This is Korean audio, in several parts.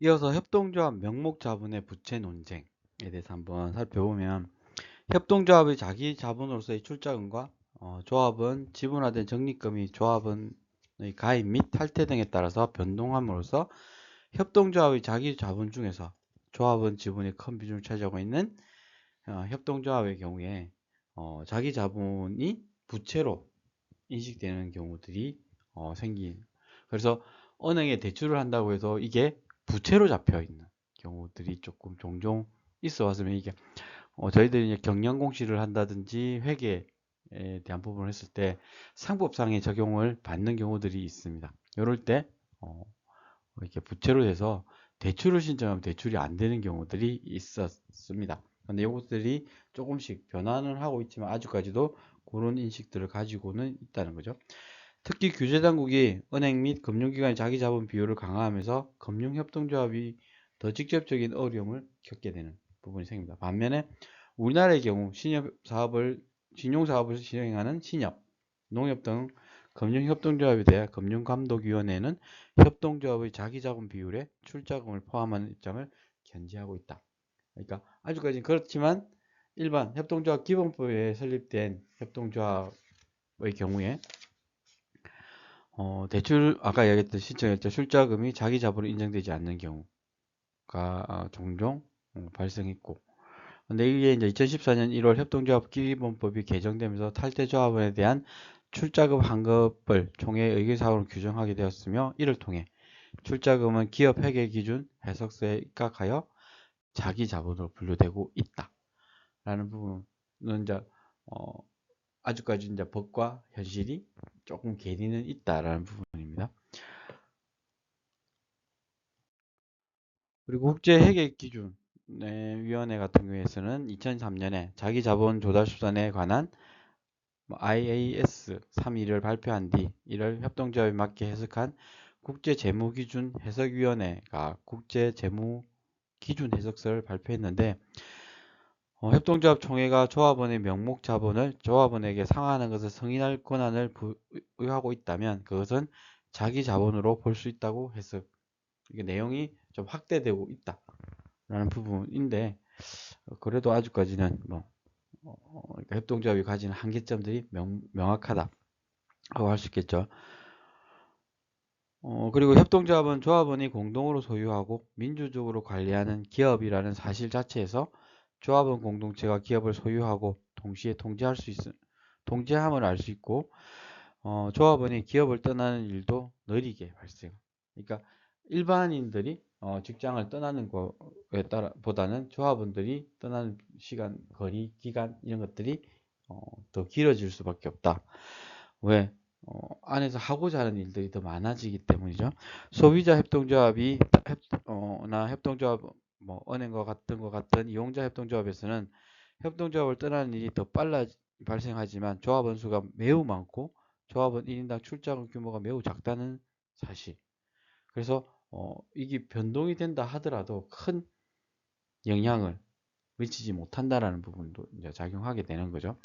이어서 협동조합 명목 자본의 부채 논쟁에 대해서 한번 살펴보면 협동조합의 자기 자본으로서의 출자금과 어, 조합은 지분화된 적립금이 조합원의 가입 및 탈퇴 등에 따라서 변동함으로써 협동조합의 자기 자본 중에서 조합원 지분이 큰 비중을 차지하고 있는 어, 협동조합의 경우에 어, 자기 자본이 부채로 인식되는 경우들이 어, 생긴. 그래서 은행에 대출을 한다고 해서 이게 부채로 잡혀 있는 경우들이 조금 종종 있어 왔으면 이게 어, 저희들이 이제 경영 공시를 한다든지 회계에 대한 부분을 했을 때 상법상의 적용을 받는 경우들이 있습니다. 이럴 때 어, 이렇게 부채로 돼서 대출을 신청하면 대출이 안 되는 경우들이 있었습니다. 근데 이것들이 조금씩 변화는 하고 있지만 아직까지도 그런 인식들을 가지고는 있다는 거죠. 특히 규제당국이 은행 및 금융기관의 자기 자본 비율을 강화하면서 금융협동조합이 더 직접적인 어려움을 겪게 되는 부분이 생깁니다. 반면에 우리나라의 경우 신협 사업을 신용사업을 실행하는 신협, 농협 등 금융협동조합에 대해 금융감독위원회는 협동조합의 자기자본 비율에 출자금을 포함하는 입장을 견지하고 있다. 그러니까 아직까지는 그렇지만 일반 협동조합 기본법에 설립된 협동조합의 경우에 어, 대출 아까 얘기했듯이 신청했죠. 출자금이 자기 자본으로 인정되지 않는 경우가 어, 종종 어, 발생했고 근데 이게 이제 2014년 1월 협동조합 기본법이 개정되면서 탈퇴조합원에 대한 출자금 환급을 총회 의결사항으로 규정하게 되었으며 이를 통해 출자금은 기업 회계 기준 해석세에 입각하여 자기 자본으로 분류되고 있다. 라는 부분은 이제 어, 아직까지 이제 법과 현실이 조금 괴리는 있다라는 부분입니다. 그리고 국제 회계 기준 위원회 같은 경우에서는 2003년에 자기 자본 조달 수단에 관한 IAS 3.1을 발표한 뒤 이를 협동조합에 맞게 해석한 국제재무기준 해석위원회가 국제재무기준 해석서를 발표했는데 어, 협동조합 총회가 조합원의 명목 자본을 조합원에게 상환하는 것을 승인할 권한을 부여하고 있다면 그것은 자기 자본으로 볼 수 있다고 해서 이게 내용이 좀 확대되고 있다 라는 부분인데 그래도 아직까지는 뭐 어, 그러니까 협동조합이 가지는 한계점들이 명, 명확하다 하고 할 수 있겠죠. 어, 그리고 협동조합은 조합원이 공동으로 소유하고 민주적으로 관리하는 기업이라는 사실 자체에서 조합원 공동체가 기업을 소유하고 동시에 통제할 수 있, 통제함을 알 수 있고 어, 조합원이 기업을 떠나는 일도 느리게 발생. 그러니까 일반인들이 어, 직장을 떠나는 거에 따라 보다는 조합원들이 떠나는 시간, 거리, 기간 이런 것들이 어, 더 길어질 수밖에 없다. 왜? 어, 안에서 하고자 하는 일들이 더 많아지기 때문이죠. 소비자 협동조합이 협, 어, 나 협동조합 뭐 은행과 같은 것 같은 이용자 협동조합에서는 협동조합을 떠나는 일이 더 빨라 발생하지만 조합원 수가 매우 많고 조합원 1인당 출자금 규모가 매우 작다는 사실. 그래서 어, 이게 변동이 된다 하더라도 큰 영향을 미치지 못한다라는 부분도 이제 작용하게 되는 거죠.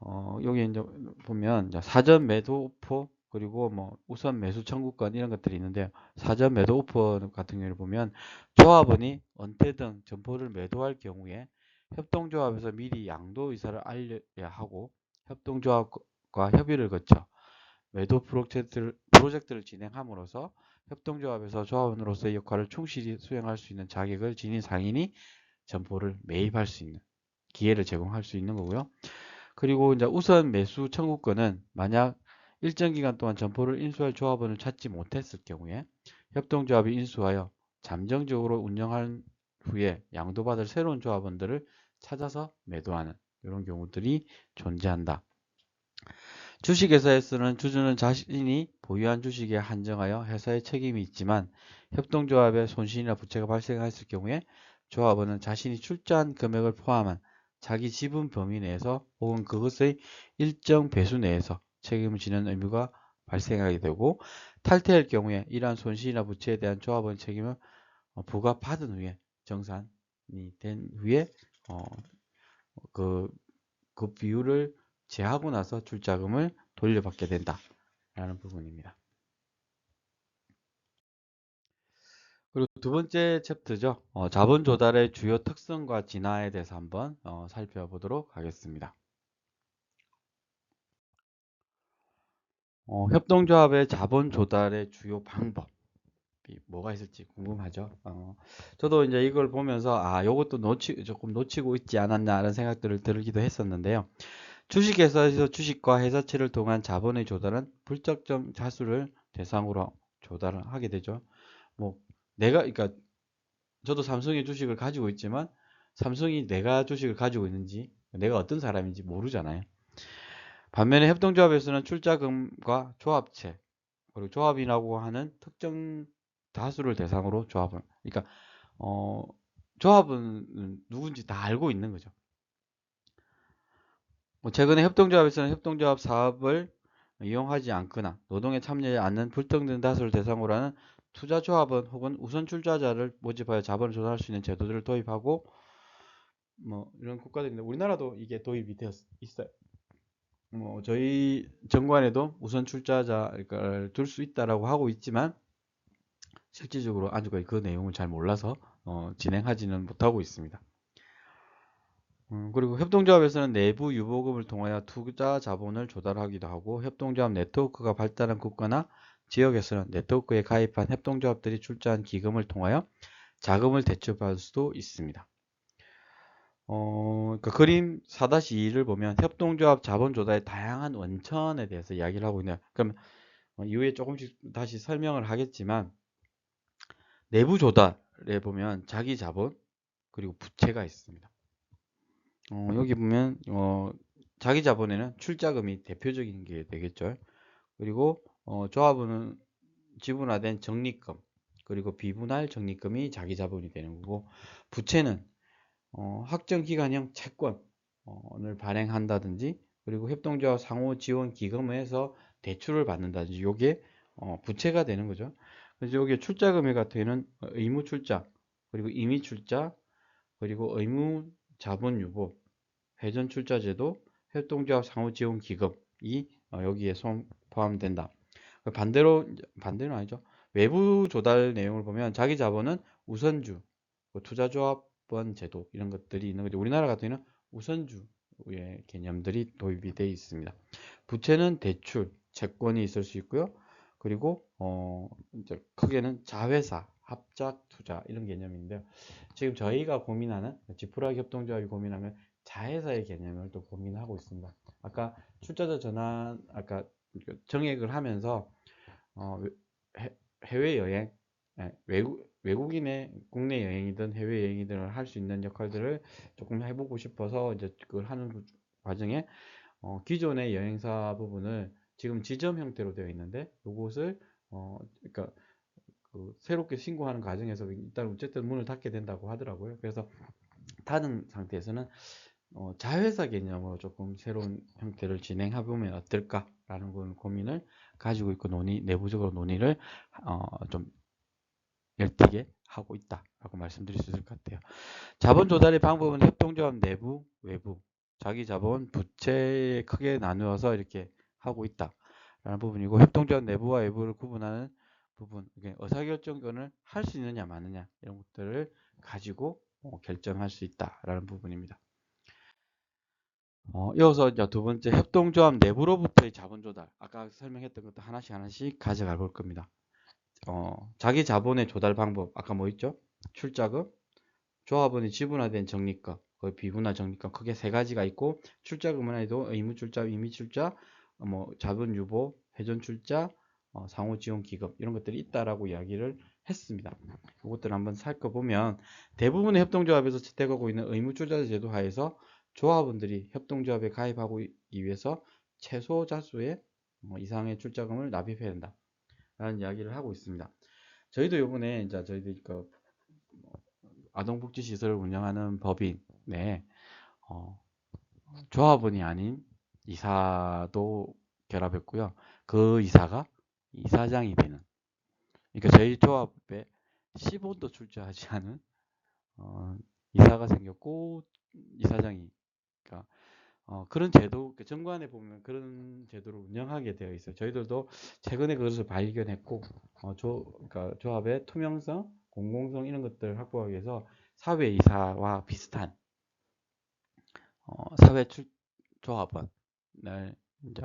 어, 여기 이제 보면 사전 매도 오퍼 그리고 뭐 우선 매수 청구권 이런 것들이 있는데 사전 매도 오퍼 같은 경우를 보면 조합원이 은퇴 등 점포를 매도할 경우에 협동조합에서 미리 양도 의사를 알려야 하고 협동조합과 협의를 거쳐 매도 프로젝트를, 프로젝트를 진행함으로써 협동조합에서 조합원으로서의 역할을 충실히 수행할 수 있는 자격을 지닌 상인이 점포를 매입할 수 있는 기회를 제공할 수 있는 거고요. 그리고 이제 우선 매수 청구권은 만약 일정 기간 동안 점포를 인수할 조합원을 찾지 못했을 경우에 협동조합이 인수하여 잠정적으로 운영한 후에 양도받을 새로운 조합원들을 찾아서 매도하는 이런 경우들이 존재한다. 주식회사에서는 주주는 자신이 보유한 주식에 한정하여 회사의 책임이 있지만 협동조합의 손실이나 부채가 발생했을 경우에 조합원은 자신이 출자한 금액을 포함한 자기 지분 범위 내에서 혹은 그것의 일정 배수 내에서 책임을 지는 의무가 발생하게 되고 탈퇴할 경우에 이러한 손실이나 부채에 대한 조합원 책임을 어, 부과받은 후에 정산이 된 후에 어, 그, 그 비율을 제하고 나서 출자금을 돌려받게 된다 라는 부분입니다. 그리고 두 번째 챕터죠. 어, 자본 조달의 주요 특성과 진화에 대해서 한번 어, 살펴보도록 하겠습니다. 어, 협동조합의 자본 조달의 주요 방법이 뭐가 있을지 궁금하죠. 어, 저도 이제 이걸 보면서 아, 요것도 놓치, 조금 놓치고 있지 않았나라는 생각들을 들기도 했었는데요. 주식회사에서 주식과 회사채를 통한 자본의 조달은 불적정 자수를 대상으로 조달을 하게 되죠. 뭐 내가 그러니까 저도 삼성의 주식을 가지고 있지만 삼성이 내가 주식을 가지고 있는지 내가 어떤 사람인지 모르잖아요. 반면에 협동조합에서는 출자금과 조합체 그리고 조합이라고 하는 특정 다수를 대상으로 조합을 그러니까 어 조합은 누군지 다 알고 있는 거죠. 뭐 최근에 협동조합에서는 협동조합 사업을 이용하지 않거나 노동에 참여하지 않는 불특정 다수를 대상으로 하는 투자조합은 혹은 우선 출자자를 모집하여 자본을 조달할 수 있는 제도들을 도입하고 뭐 이런 국가들인데 우리나라도 이게 도입이 되어 있어요. 뭐 저희 정관에도 우선 출자자를 둘 수 있다라고 하고 있지만 실질적으로 아직까지 그 내용을 잘 몰라서 어, 진행하지는 못하고 있습니다. 음, 그리고 협동조합에서는 내부 유보금을 통하여 투자 자본을 조달하기도 하고 협동조합 네트워크가 발달한 국가나 지역에서는 네트워크에 가입한 협동조합들이 출자한 기금을 통하여 자금을 대출받을 수도 있습니다. 어, 그러니까 그림 4-2를 보면 협동조합 자본 조달의 다양한 원천에 대해서 이야기를 하고 있네요. 그럼 어, 이후에 조금씩 다시 설명을 하겠지만 내부 조달에 보면 자기 자본 그리고 부채가 있습니다. 어, 여기 보면 어, 자기 자본에는 출자금이 대표적인 게 되겠죠. 그리고 어, 조합은 지분화된 적립금 그리고 비분할 적립금이 자기 자본이 되는 거고 부채는 어, 확정기간형 채권을 발행한다든지 그리고 협동조합 상호 지원 기금에서 대출을 받는다든지 요게 어, 부채가 되는 거죠. 그래서 여기 출자 금액 같은 경우는 의무 출자 그리고 임의 출자 그리고 의무 자본 유보 회전 출자 제도 협동조합 상호 지원 기금이 어, 여기에 포함된다. 반대로 반대는 아니죠. 외부 조달 내용을 보면 자기 자본은 우선주, 뭐 투자조합 원 제도 이런 것들이 있는 거죠. 우리나라 같은 경우는 우선주의 개념들이 도입이 되어 있습니다. 부채는 대출, 채권이 있을 수 있고요. 그리고 어 이제 크게는 자회사, 합작 투자 이런 개념인데요. 지금 저희가 고민하는 지프라 협동조합이 고민하면 자회사의 개념을 또 고민하고 있습니다. 아까 출자자 전환 아까 그 정액을 하면서 어, 해외 여행 예, 외국 외국인의 국내 여행이든 해외 여행이든 할 수 있는 역할들을 조금 해보고 싶어서 이제 그걸 하는 과정에 어, 기존의 여행사 부분을 지금 지점 형태로 되어 있는데 이것을 어, 그러니까 그 새롭게 신고하는 과정에서 일단 어쨌든 문을 닫게 된다고 하더라고요. 그래서 닫은 상태에서는 어, 자회사 개념으로 조금 새로운 형태를 진행해 보면 어떨까라는 고민을 가지고 있고 논의 내부적으로 논의를 어, 좀 열띠게 하고 있다라고 말씀드릴 수 있을 것 같아요. 자본 조달의 방법은 협동조합 내부, 외부, 자기 자본, 부채에 크게 나누어서 이렇게 하고 있다라는 부분이고 협동조합 내부와 외부를 구분하는 부분, 의사결정권을 할 수 있느냐 마느냐 이런 것들을 가지고 어, 결정할 수 있다라는 부분입니다. 어, 이어서 이제 두 번째 협동조합 내부로부터의 자본 조달. 아까 설명했던 것도 하나씩 하나씩 가져가 볼 겁니다. 어, 자기 자본의 조달 방법. 아까 뭐 있죠? 출자금, 조합원이 지분화된 적립금, 그 비분화 적립금 크게 세 가지가 있고 출자금은 해도 의무 출자, 임의 출자, 어, 뭐 자본 유보, 회전 출자, 어, 상호 지원 기금 이런 것들이 있다라고 이야기를 했습니다. 이것들을 한번 살펴보면 대부분의 협동조합에서 채택하고 있는 의무 출자 제도 하에서 조합원들이 협동조합에 가입하기 위해서 최소 자수의 뭐 이상의 출자금을 납입해야 된다. 라는 이야기를 하고 있습니다. 저희도 요번에 이제 저희도 그 아동복지시설을 운영하는 법인에 어, 조합원이 아닌 이사도 결합했고요. 그 이사가 이사장이 되는 그러니까 저희 조합에 10원도 출자하지 않은 어, 이사가 생겼고 이사장이 그러니까 어, 그런 제도 그 정관에 보면 그런 제도를 운영하게 되어 있어요. 저희들도 최근에 그것을 발견했고 어, 조, 그러니까 조합의 투명성 공공성 이런 것들을 확보하기 위해서 사회이사와 비슷한 어, 사회조합원을 이제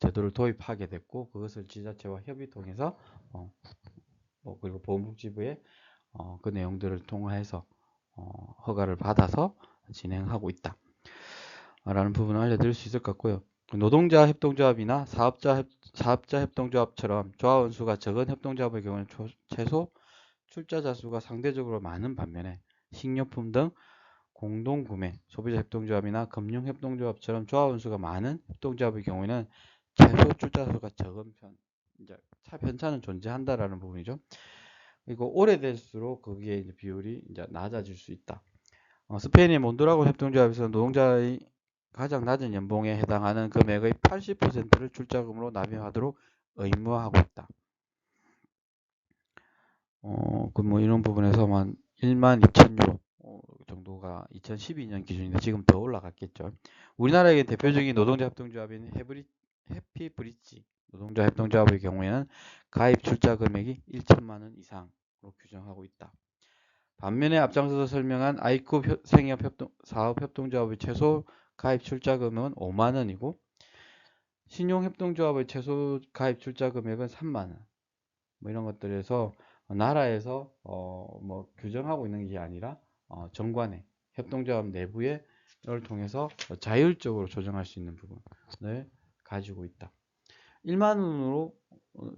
제도를 도입하게 됐고 그것을 지자체와 협의 통해서 어, 뭐 그리고 보건복지부의 어, 그 내용들을 통해서 어, 허가를 받아서 진행하고 있다. 라는 부분을 알려드릴 수 있을 것 같고요. 노동자 협동조합이나 사업자, 협, 사업자 협동조합처럼 조합원 수가 적은 협동조합의 경우는 초, 최소 출자자 수가 상대적으로 많은 반면에 식료품 등 공동구매, 소비자 협동조합이나 금융협동조합처럼 조합원 수가 많은 협동조합의 경우에는 최소 출자자 수가 적은 편, 이제 차 편차는 존재한다라는 부분이죠. 그리고 오래될수록 거기에 이제 비율이 이제 낮아질 수 있다. 어, 스페인의 몬드라고 협동조합에서 노동자의 가장 낮은 연봉에 해당하는 금액의 80%를 출자금으로 납입하도록 의무화하고 있다. 어, 그뭐 이런 부분에서만 1만 2천 유로 어, 정도가 2012년 기준인데 지금 더 올라갔겠죠. 우리나라의 대표적인 노동자 협동조합인 해브리, 해피브릿지 노동자 협동조합의 경우에는 가입 출자 금액이 1천만 원 이상으로 규정하고 있다. 반면에 앞장서서 설명한 아이쿠 생협 협동, 사업 협동조합의 최소 가입 출자 금액은 5만 원이고 신용 협동조합의 최소 가입 출자 금액은 3만 원. 뭐 이런 것들에서 나라에서 어 뭐 규정하고 있는 게 아니라 어 정관의 협동조합 내부의 를 통해서 자율적으로 조정할 수 있는 부분을 가지고 있다. 1만 원으로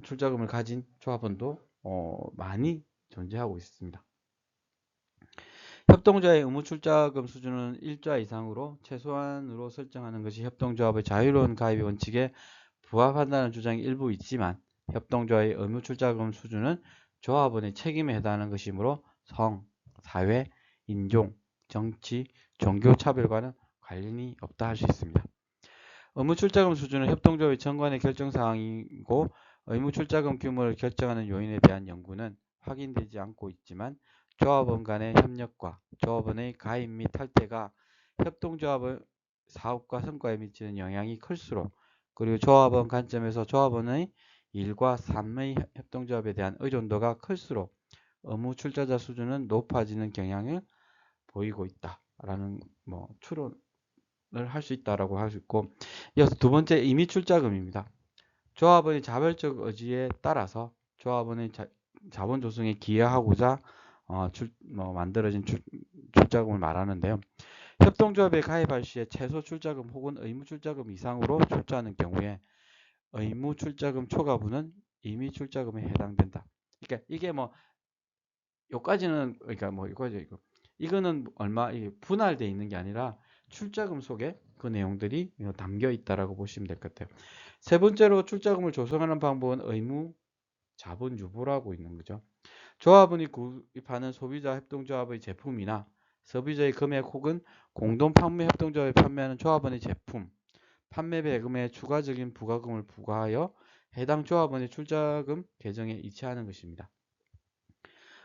출자금을 가진 조합원도 어 많이 존재하고 있습니다. 협동조합의 의무 출자금 수준은 1자 이상으로 최소한으로 설정하는 것이 협동조합의 자유로운 가입 원칙에 부합한다는 주장이 일부 있지만 협동조합의 의무 출자금 수준은 조합원의 책임에 해당하는 것이므로 성, 사회, 인종, 정치, 종교 차별과는 관련이 없다 할 수 있습니다. 의무 출자금 수준은 협동조합의 정관의 결정 사항이고 의무 출자금 규모를 결정하는 요인에 대한 연구는 확인되지 않고 있지만 조합원 간의 협력과 조합원의 가입 및 탈퇴가 협동조합의 사업과 성과에 미치는 영향이 클수록 그리고 조합원 관점에서 조합원의 일과 삶의 협동조합에 대한 의존도가 클수록 의무 출자자 수준은 높아지는 경향을 보이고 있다라는 뭐 추론을 할 수 있다라고 할 수 있고 이어서 두 번째 임의 출자금입니다. 조합원의 자발적 의지에 따라서 조합원의 자, 자본 조성에 기여하고자 어, 출, 뭐, 만들어진 출, 출자금을 말하는데요. 협동조합에 가입할 시에 최소 출자금 혹은 의무 출자금 이상으로 출자하는 경우에 의무 출자금 초과분은 임의 출자금에 해당된다. 그러니까 이게 뭐 요까지는 그러니까 뭐 이거죠 이거. 이거는 얼마 분할되어 있는 게 아니라 출자금 속에 그 내용들이 담겨 있다라고 보시면 될 것 같아요. 세 번째로 출자금을 조성하는 방법은 의무 자본 유보라고 있는 거죠. 조합원이 구입하는 소비자 협동조합의 제품이나 소비자의 금액 혹은 공동 판매 협동조합이 판매하는 조합원의 제품, 판매 배금에 추가적인 부가금을 부과하여 해당 조합원의 출자금 계정에 이체하는 것입니다.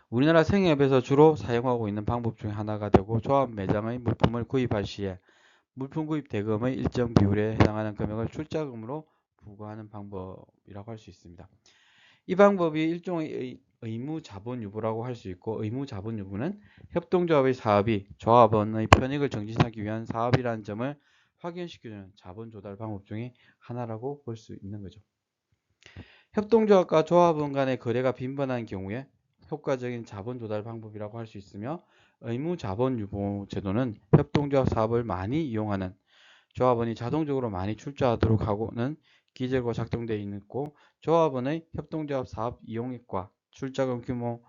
우리나라 생협에서 주로 사용하고 있는 방법 중 하나가 되고 조합 매장의 물품을 구입할 시에 물품 구입 대금의 일정 비율에 해당하는 금액을 출자금으로 부과하는 방법이라고 할 수 있습니다. 이 방법이 일종의 의무 자본 유보라고 할 수 있고 의무 자본 유보는 협동조합의 사업이 조합원의 편익을 정진하기 위한 사업이라는 점을 확인시켜주는 자본 조달 방법 중에 하나라고 볼 수 있는 거죠. 협동조합과 조합원 간의 거래가 빈번한 경우에 효과적인 자본 조달 방법이라고 할 수 있으며 의무 자본 유보 제도는 협동조합 사업을 많이 이용하는 조합원이 자동적으로 많이 출자하도록 하고는 기재고 작성되어 있고 조합원의 협동조합 사업 이용액과 출자금 규모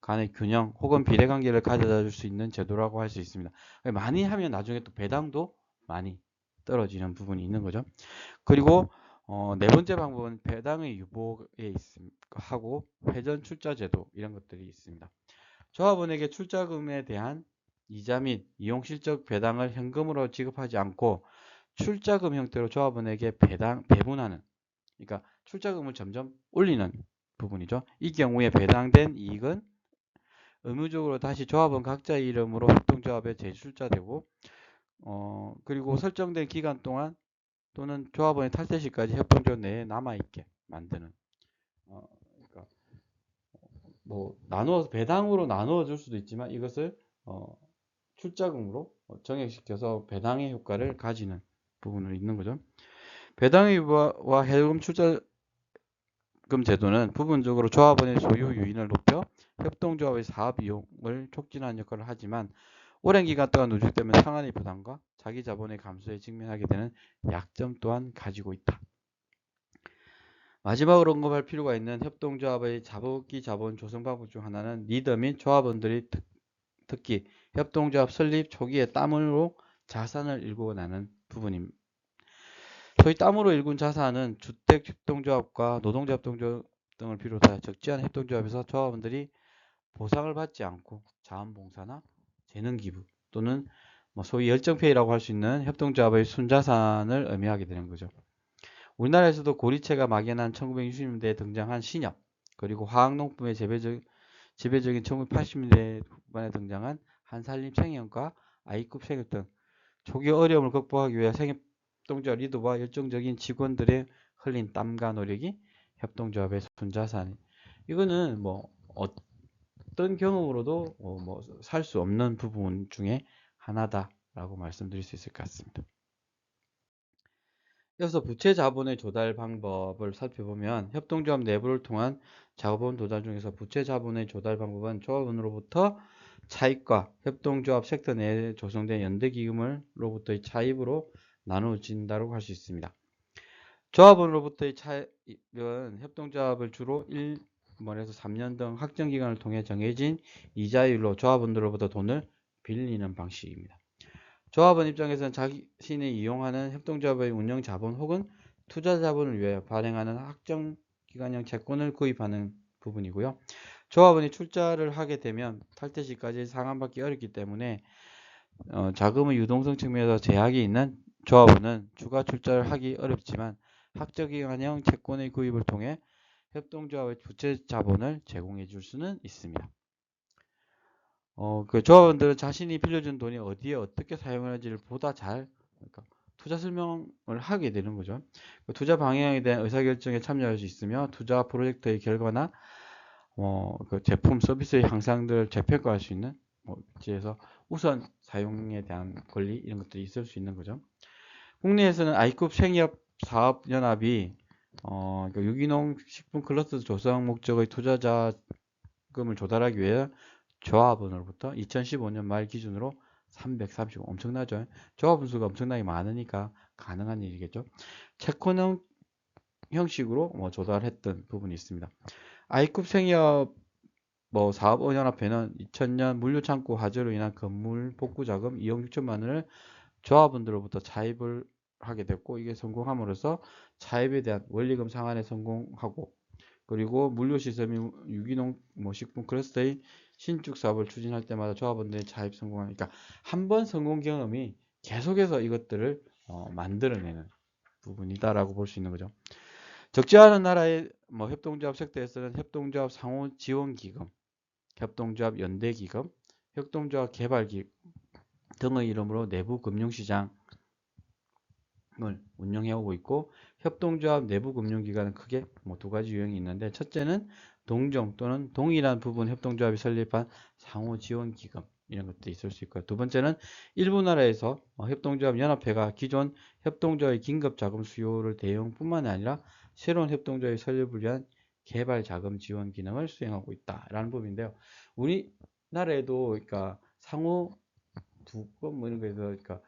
간의 균형 혹은 비례관계를 가져다 줄 수 있는 제도라고 할 수 있습니다. 많이 하면 나중에 또 배당도 많이 떨어지는 부분이 있는 거죠. 그리고 어, 네 번째 방법은 배당의 유보에 있음, 하고 회전 출자 제도 이런 것들이 있습니다. 조합원에게 출자금에 대한 이자 및 이용 실적 배당을 현금으로 지급하지 않고 출자금 형태로 조합원에게 배당 배분하는 그러니까 출자금을 점점 올리는 부분이죠. 이 경우에 배당된 이익은 의무적으로 다시 조합원 각자의 이름으로 협동조합에 재출자되고 어, 그리고 설정된 기간 동안 또는 조합원의 탈퇴 시까지 협동조합 내에 남아있게 만드는 어, 그러니까 뭐 나누어서 배당으로 나누어 줄 수도 있지만 이것을 어, 출자금으로 어, 정액시켜서 배당의 효과를 가지는 부분을 있는 거죠. 배당의와 해금 출자 금 제도는 부분적으로 조합원의 소유 유인을 높여 협동조합의 사업 이용을 촉진하는 역할을 하지만 오랜 기간 동안 누적되면 상한의 부담과 자기 자본의 감소에 직면하게 되는 약점 또한 가지고 있다. 마지막으로 언급할 필요가 있는 협동조합의 자복기 자본 조성 방법 중 하나는 리더 및 조합원들이 특, 특히 협동조합 설립 초기에 땀으로 자산을 일구고 나는 부분입니다. 소위 땀으로 일군 자산은 주택 협동조합과 노동자 협동조합 등을 비롯하여 적지 않은 협동조합에서 조합원들이 보상을 받지 않고 자원봉사나 재능기부 또는 뭐 소위 열정페이라고 할 수 있는 협동조합의 순자산을 의미하게 되는 거죠. 우리나라에서도 고리체가 막연한 1960년대에 등장한 신협 그리고 화학농품의 재배적, 지배적인 1980년대 후반에 등장한 한살림 생협과 아이급 생협 등 초기 어려움을 극복하기 위해 생협 동조합 리더와 열정적인 직원들의 흘린 땀과 노력이 협동조합의 순자산 이거는 뭐 어떤 경험으로도 어, 뭐살 수 없는 부분 중에 하나다라고 말씀드릴 수 있을 것 같습니다. 이어서 부채 자본의 조달 방법을 살펴보면 협동조합 내부를 통한 자본 도달 중에서 부채 자본의 조달 방법은 조합원으로부터 차입과 협동조합 섹터 내에 조성된 연대기금으로부터의 차입으로 나누어진다고 할 수 있습니다. 조합원으로부터의 차입은 협동조합을 주로 1번에서 3년 등 확정 기간을 통해 정해진 이자율로 조합원들로부터 돈을 빌리는 방식입니다. 조합원 입장에서는 자신이 이용하는 협동조합의 운영 자본 혹은 투자 자본을 위하여 발행하는 확정 기간형 채권을 구입하는 부분이고요. 조합원이 출자를 하게 되면 탈퇴 시까지 상환받기 어렵기 때문에 어, 자금의 유동성 측면에서 제약이 있는 조합원은 추가 출자를 하기 어렵지만 확정기간형 채권의 구입을 통해 협동조합의 부채 자본을 제공해 줄 수는 있습니다. 어, 그 조합원들은 자신이 빌려준 돈이 어디에 어떻게 사용하는지를 보다 잘 그러니까 투자 설명을 하게 되는 거죠. 그 투자 방향에 대한 의사결정에 참여할 수 있으며 투자 프로젝트의 결과나 어, 그 제품 서비스의 향상들을 재평가할 수 있는 뭐, 지에서 우선 사용에 대한 권리 이런 것들이 있을 수 있는 거죠. 국내에서는 아이급 생협 사업연합이 어, 그 유기농 식품 클러스터 조성 목적의 투자자금을 조달하기 위해 조합원으로부터 2015년 말 기준으로 335 엄청나죠. 조합원 수가 엄청나게 많으니까 가능한 일이겠죠. 채권형 형식으로 뭐 조달했던 부분이 있습니다. 아이급 생협 뭐 사업원연합회는 2000년 물류창고 화재로 인한 건물 복구 자금 2억 6천만 원을 조합원들로부터 차입을 하게 됐고 이게 성공함으로써 차입에 대한 원리금 상환에 성공하고 그리고 물류시설 및 유기농 뭐 식품 클러스터의 신축 사업을 추진할 때마다 조합원들이 자입 성공하니까 한 번 성공 경험이 계속해서 이것들을 어, 만들어내는 부분이다라고 볼 수 있는 거죠. 적지 않은 나라의 뭐 협동조합 섹터에서는 협동조합 상호 지원 기금, 협동조합 연대 기금, 협동조합 개발 기금 등의 이름으로 내부 금융시장 을 운영해 오고 있고 협동조합 내부 금융기관은 크게 뭐 두 가지 유형이 있는데 첫째는 동종 또는 동일한 부분 협동조합이 설립한 상호 지원 기금 이런 것도 있을 수 있고요. 두 번째는 일부 나라에서 어, 협동조합 연합회가 기존 협동조합의 긴급 자금 수요를 대응뿐만 아니라 새로운 협동조합의 설립을 위한 개발 자금 지원 기능을 수행하고 있다라는 부분인데요. 우리나라에도 그러니까 상호 두건 뭐 이런 거에서 그러니까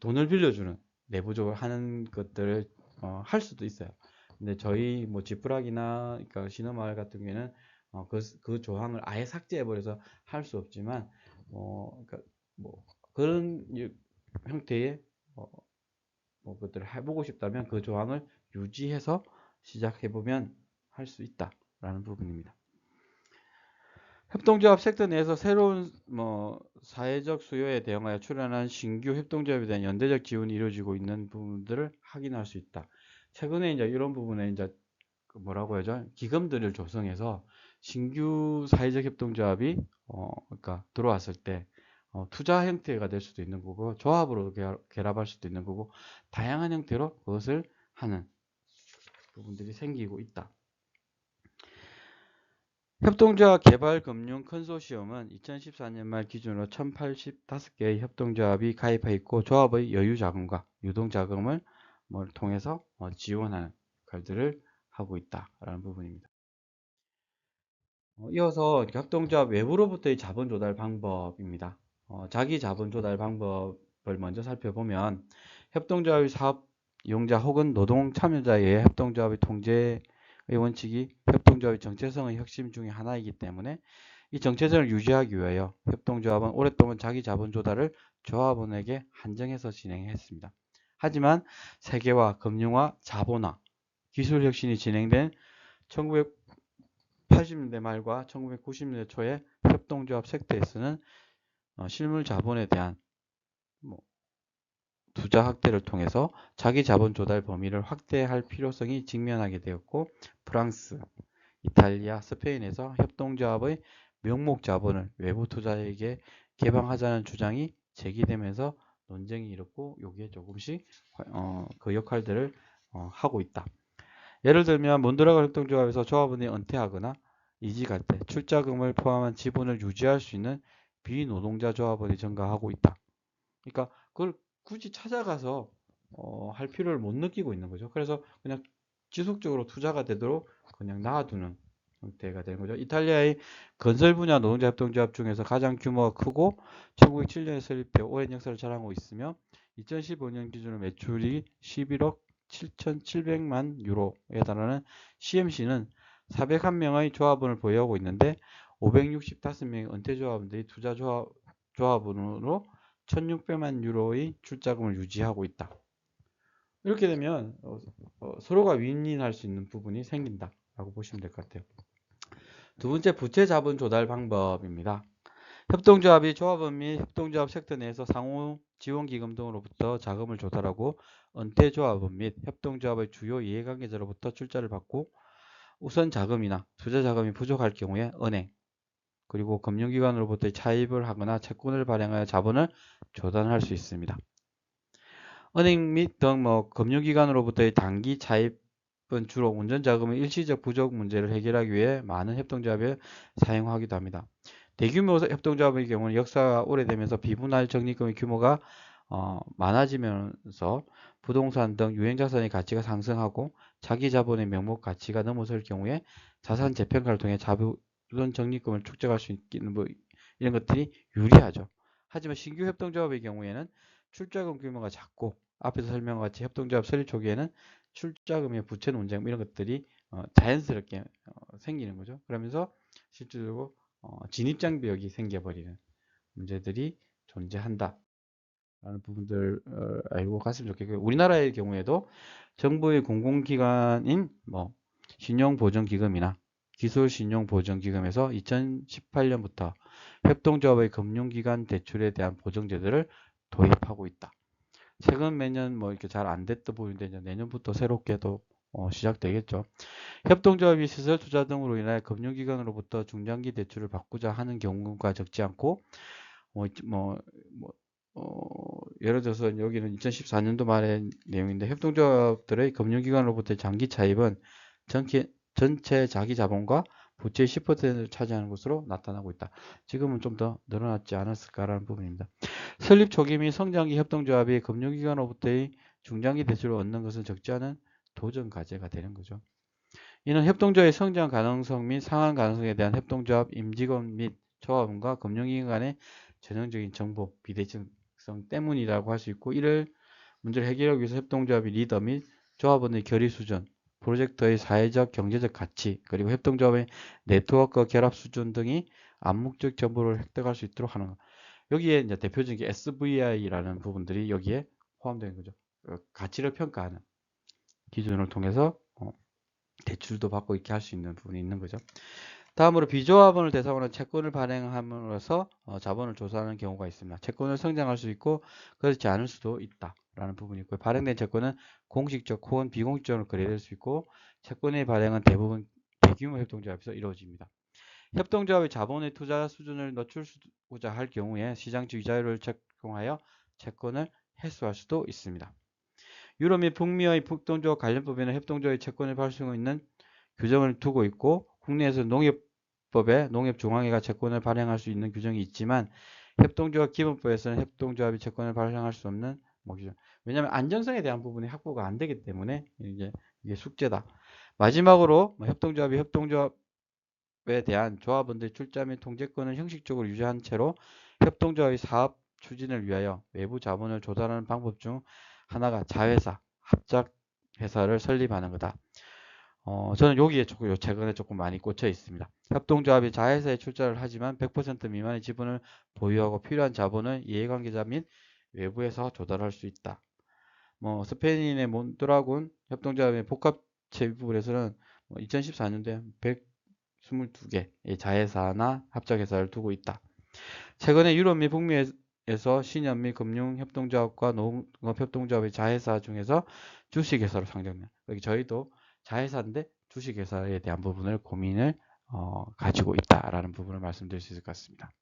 돈을 빌려주는 내부적으로 하는 것들을 어, 할 수도 있어요. 근데 저희 뭐 지푸락이나 그러니까 신호마을 같은 경우에는 어, 그, 그 조항을 아예 삭제해버려서 할 수 없지만 어, 그러니까 뭐 그런 형태의 어, 뭐 것들을 해보고 싶다면 그 조항을 유지해서 시작해보면 할 수 있다라는 부분입니다. 협동조합 섹터 내에서 새로운 뭐 사회적 수요에 대응하여 출연한 신규 협동조합에 대한 연대적 지원이 이루어지고 있는 부분들을 확인할 수 있다. 최근에 이제 이런 부분에 이제 그 뭐라고 하죠? 기금들을 조성해서 신규 사회적 협동조합이 어 그러니까 들어왔을 때 어, 투자 형태가 될 수도 있는 거고 조합으로 결합할 수도 있는 거고 다양한 형태로 그것을 하는 부분들이 생기고 있다. 협동조합 개발 금융 컨소시엄은 2014년 말 기준으로 1085개의 협동조합이 가입해 있고 조합의 여유 자금과 유동 자금을 뭐 통해서 어, 지원하는 역할들을 하고 있다라는 부분입니다. 어, 이어서 협동조합 외부로부터의 자본 조달 방법입니다. 어, 자기 자본 조달 방법을 먼저 살펴보면 협동조합의 사업 이용자 혹은 노동 참여자에 협동조합의 통제 의 원칙이 협동조합의 정체성의 핵심 중의 하나이기 때문에 이 정체성을 유지하기 위하여 협동조합은 오랫동안 자기 자본 조달을 조합원에게 한정해서 진행했습니다. 하지만 세계화, 금융화, 자본화, 기술 혁신이 진행된 1980년대 말과 1990년대 초에 협동조합 섹터에서는 어, 실물 자본에 대한 뭐 투자 확대를 통해서 자기 자본 조달 범위를 확대할 필요성이 직면하게 되었고 프랑스, 이탈리아, 스페인에서 협동조합의 명목 자본을 외부 투자에게 개방하자는 주장이 제기되면서 논쟁이 일었고 여기에 조금씩 어, 그 역할들을 어, 하고 있다. 예를 들면 몬드라갈 협동조합에서 조합원이 은퇴하거나 이직할 때 출자금을 포함한 지분을 유지할 수 있는 비노동자 조합원이 증가하고 있다. 그러니까 그걸 굳이 찾아가서 어, 할 필요를 못 느끼고 있는 거죠. 그래서 그냥 지속적으로 투자가 되도록 그냥 놔두는 형태가 되는 거죠. 이탈리아의 건설 분야 노동자 협동조합 중에서 가장 규모가 크고 1907년에 설립되어 오랜 역사를 자랑하고 있으며 2015년 기준으로 매출이 11억 7,700만 유로에 달하는 CMC는 401명의 조합원을 보유하고 있는데 565명의 은퇴 조합원들이 투자 조합, 조합원으로 1,600만 유로의 출자금을 유지하고 있다. 이렇게 되면 어, 어, 서로가 윈윈할 수 있는 부분이 생긴다 라고 보시면 될 것 같아요. 두 번째 부채 자본 조달 방법입니다. 협동조합이 조합원 및 협동조합 섹터 내에서 상호 지원기금 등으로부터 자금을 조달하고 은퇴조합원 및 협동조합의 주요 이해관계자로부터 출자를 받고 우선 자금이나 투자 자금이 부족할 경우에 은행 그리고 금융기관으로부터 차입을 하거나 채권을 발행하여 자본을 조달할 수 있습니다. 은행 및 등 뭐 금융기관으로부터의 단기 차입은 주로 운전자금의 일시적 부족 문제를 해결하기 위해 많은 협동조합에 사용하기도 합니다. 대규모 협동조합의 경우는 역사가 오래되면서 비분할 적립금의 규모가 어, 많아지면서 부동산 등 유행자산의 가치가 상승하고 자기 자본의 명목 가치가 넘어설 경우에 자산 재평가를 통해 자본 적립금을 축적할 수 있는 뭐 이런 것들이 유리하죠. 하지만 신규 협동조합의 경우에는 출자금 규모가 작고 앞에서 설명한 같이 협동조합 설립 초기에는 출자금의 부채 논쟁 이런 것들이 어, 자연스럽게 어, 생기는 거죠. 그러면서 실질적으로 어, 진입장벽이 생겨버리는 문제들이 존재한다. 라는 부분들 어, 알고 갔으면 좋겠고요. 우리나라의 경우에도 정부의 공공기관인 뭐 신용보전기금이나 기술신용보전기금에서 2018년부터 협동조합의 금융기관 대출에 대한 보정제도를 도입하고 있다. 최근 매년 뭐 이렇게 잘 안 됐던 부분인데 이제 내년부터 새롭게도 어, 시작되겠죠. 협동조합이 시설 투자 등으로 인해 금융기관으로부터 중장기 대출을 받고자 하는 경우가 적지 않고 뭐, 뭐, 뭐 어, 예를 들어서 여기는 2014년도 말의 내용인데 협동조합들의 금융기관으로부터 장기 차입은 전체 자기 자본과 부채의 10%를 차지하는 것으로 나타나고 있다. 지금은 좀 더 늘어났지 않았을까라는 부분입니다. 설립 초기 및 성장기 협동조합이 금융기관으로부터의 중장기 대출을 얻는 것은 적지 않은 도전 과제가 되는 거죠. 이는 협동조합의 성장 가능성 및 상한 가능성에 대한 협동조합 임직원 및 조합원과 금융기관 간의 전형적인 정보 비대칭성 때문이라고 할 수 있고 이를 문제를 해결하기 위해서 협동조합의 리더 및 조합원의 결의 수준, 프로젝트의 사회적 경제적 가치, 그리고 협동조합의 네트워크 결합 수준 등이 암묵적 정보를 획득할 수 있도록 하는 것. 여기에 이제 대표적인 SVI라는 부분들이 여기에 포함되는 거죠. 어, 가치를 평가하는 기준을 통해서 어, 대출도 받고 이렇게 할 수 있는 부분이 있는 거죠. 다음으로 비조합원을 대상으로 한 채권을 발행함으로써 어, 자본을 조사하는 경우가 있습니다. 채권을 성장할 수 있고 그렇지 않을 수도 있다 라는 부분이 있고요. 발행된 채권은 공식적 혹은 비공식적으로 거래될 수 있고 채권의 발행은 대부분 대규모 협동조합에서 이루어집니다. 협동조합의 자본의 투자 수준을 낮추고자 할 경우에 시장적 이자율을 적용하여 채권을 해소할 수도 있습니다. 유럽 및 북미의 협동조합 관련법에는 협동조합의 채권을 발행할 수 있는 규정을 두고 있고 국내에서 농협 기업법에 농협중앙회가 채권을 발행할 수 있는 규정이 있지만 협동조합 기본법에서는 협동조합이 채권을 발행할 수 없는 뭐 규정. 왜냐하면 안정성에 대한 부분이 확보가 안 되기 때문에 이제 이게 숙제다. 마지막으로 뭐 협동조합이 협동조합에 대한 조합원들 출자 및 통제권을 형식적으로 유지한 채로 협동조합의 사업 추진을 위하여 외부 자본을 조달하는 방법 중 하나가 자회사, 합작회사를 설립하는 거다. 어, 저는 여기에 조금, 요 최근에 조금 많이 꽂혀 있습니다. 협동조합이 자회사에 출자를 하지만 100% 미만의 지분을 보유하고 필요한 자본은 이해관계자 및 외부에서 조달할 수 있다. 뭐 스페인의 몬드라군 협동조합의 복합체 부분에서는 뭐 2014년도에 122개의 자회사나 합작회사를 두고 있다. 최근에 유럽 및 북미에서 및 금융협동조합과 농업협동조합의 자회사 중에서 주식회사로 상장된 여기 저희도 자회사인데 주식회사에 대한 부분을 고민을 어, 가지고 있다라는 부분을 말씀드릴 수 있을 것 같습니다.